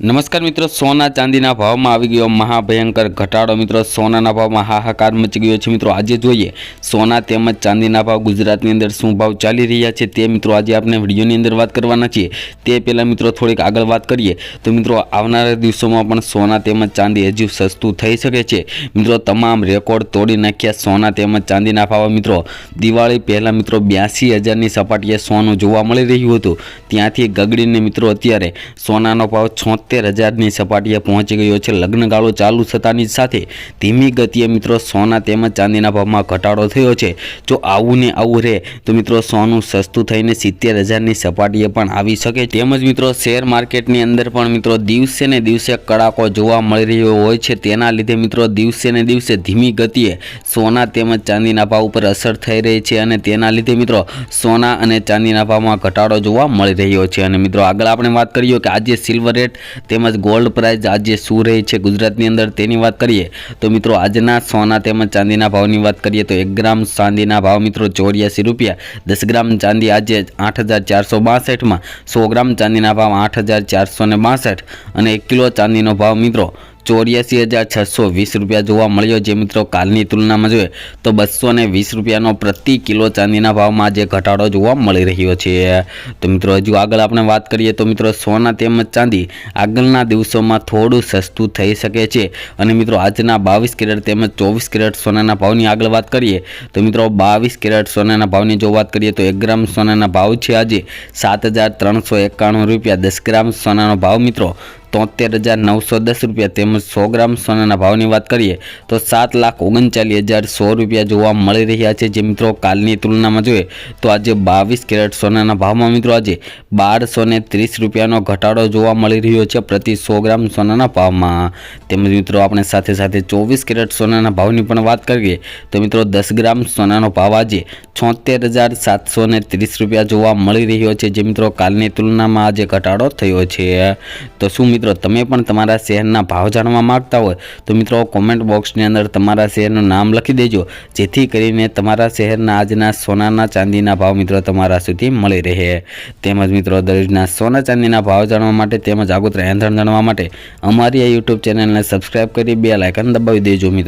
નમસ્કાર મિત્રો, સોના ચાંદીના ભાવમાં આવી ગયો મહાભયંકર ઘટાડો. મિત્રો, સોનાના ભાવમાં હાહાકાર મચી ગયો છે. મિત્રો, આજે જોઈએ સોના તેમજ ચાંદીના ભાવ ગુજરાતની અંદર શું ભાવ ચાલી રહ્યા છે તે મિત્રો આજે આપણે વિડીયોની અંદર વાત કરવાના છીએ. તે પહેલાં મિત્રો, થોડીક આગળ વાત કરીએ. તો મિત્રો, આવનારા દિવસોમાં પણ સોના તેમજ ચાંદી હજુ સસ્તું થઈ શકે છે. મિત્રો, તમામ રેકોર્ડ તોડી નાખ્યા સોના તેમજ ચાંદીના ભાવ. મિત્રો, દિવાળી પહેલાં મિત્રો, બ્યાસી હજારની સપાટીએ સોનું જોવા મળી રહ્યું હતું. ત્યાંથી ગગડીને મિત્રો, અત્યારે સોનાનો ભાવ છોતેર હજારની સપાટીએ પહોંચી ગયો છે. લગ્નગાળો ચાલુ થતાની સાથે ધીમી ગતિએ મિત્રો સોના તેમજ ચાંદીના ભાવમાં ઘટાડો થયો છે. જો આવું ને આવું રહે તો મિત્રો સોનું સસ્તું થઈને સિત્તેર હજારની સપાટીએ પણ આવી શકે. તેમજ મિત્રો શેર માર્કેટની અંદર પણ મિત્રો દિવસે ને દિવસે કડાકો જોવા મળી રહ્યો હોય છે. તેના લીધે મિત્રો દિવસે ને દિવસે ધીમી ગતિએ સોના તેમજ ચાંદીના ભાવ ઉપર અસર થઈ રહી છે અને તેના લીધે મિત્રો સોના અને ચાંદીના ભાવમાં ઘટાડો જોવા મળી રહ્યો છે. અને મિત્રો આગળ આપણે વાત કરીએ કે આજે સિલ્વર રેટ તેમજ ગોલ્ડ પ્રાઇસ આજે શું રહે છે ગુજરાતની અંદર તેની વાત કરીએ તો મિત્રો આજના સોના તેમજ ચાંદીના ભાવની વાત કરીએ તો એક ગ્રામ ચાંદીના ભાવ મિત્રો ચોર્યાસી રૂપિયા, દસ ગ્રામ ચાંદી આજે આઠ હજાર ચારસો બાસઠમાં, સો ગ્રામ ચાંદીના ભાવ આઠ હજાર ચારસો બાસઠ અને એક કિલો ચાંદીનો ભાવ મિત્રો ચોર્યાસી હજાર છસો વીસ રૂપિયા જોવા મળ્યો. જે મિત્રો કાલની તુલનામાં જોઈએ તો બસો ને વીસ રૂપિયાનો પ્રતિ કિલો ચાંદીના ભાવમાં આજે ઘટાડો જોવા મળી રહ્યો છે. તો મિત્રો, હજુ આગળ આપણે વાત કરીએ તો મિત્રો, સોના તેમજ ચાંદી આગળના દિવસોમાં થોડું સસ્તું થઈ શકે છે. અને મિત્રો, આજના બાવીસ કેરેટ તેમજ ચોવીસ કેરેટ સોનાના ભાવની આગળ વાત કરીએ તો મિત્રો, બાવીસ કેરેટ સોનાના ભાવની જો વાત કરીએ તો એક ગ્રામ સોનાના ભાવ છે આજે સાત હજાર ત્રણસો એકાણું રૂપિયા. દસ ગ્રામ સોનાનો ભાવ મિત્રો તોતેર હજાર નવસો દસ રૂપિયા તેમજ સો ગ્રામ સોનાના ભાવની વાત કરીએ, તો સાત લાખ ઓગણચાલીસ હજાર સો રૂપિયા જોવા મળી રહ્યા છે. જે મિત્રો કાલની તુલનામાં જોઈએ, તો આજે બાવીસ કેરેટ સોનાના ભાવમાં મિત્રો આજે બારસો ને ત્રીસ રૂપિયાનો ઘટાડો જોવા મળી રહ્યો છે પ્રતિ સો ગ્રામ સોનાના ભાવમાં. તેમજ મિત્રો આપણે સાથે સાથે ચોવીસ કેરેટ સોનાના ભાવની પણ વાત કરીએ, તો મિત્રો દસ ગ્રામ સોનાનો ભાવ આજે છોતેર હજાર સાતસો ને ત્રીસ રૂપિયા જોવા મળી રહ્યો છે. જે મિત્રો કાલની તુલનામાં આજે ઘટાડો થયો છે. તો શું મિત્રો, તમે પણ તમારા શહેરના ભાવ જાણવા માંગતા હોય, તો મિત્રો કોમેન્ટ બોક્સની અંદર તમારા શહેરનું નામ લખી દેજો, જેથી કરીને તમારા શહેરના આજના સોનાના ચાંદીના ભાવ મિત્રો તમારા સુધી મળી રહે. તેમજ મિત્રો, દરરોજના સોના ચાંદીના ભાવ જાણવા માટે તેમજ આગોતરા એંધણ જાણવા માટે અમારી આ યુટ્યુબ ચેનલને સબસ્ક્રાઈબ કરી બે લાઇકન દબાવી દેજો મિત્રો.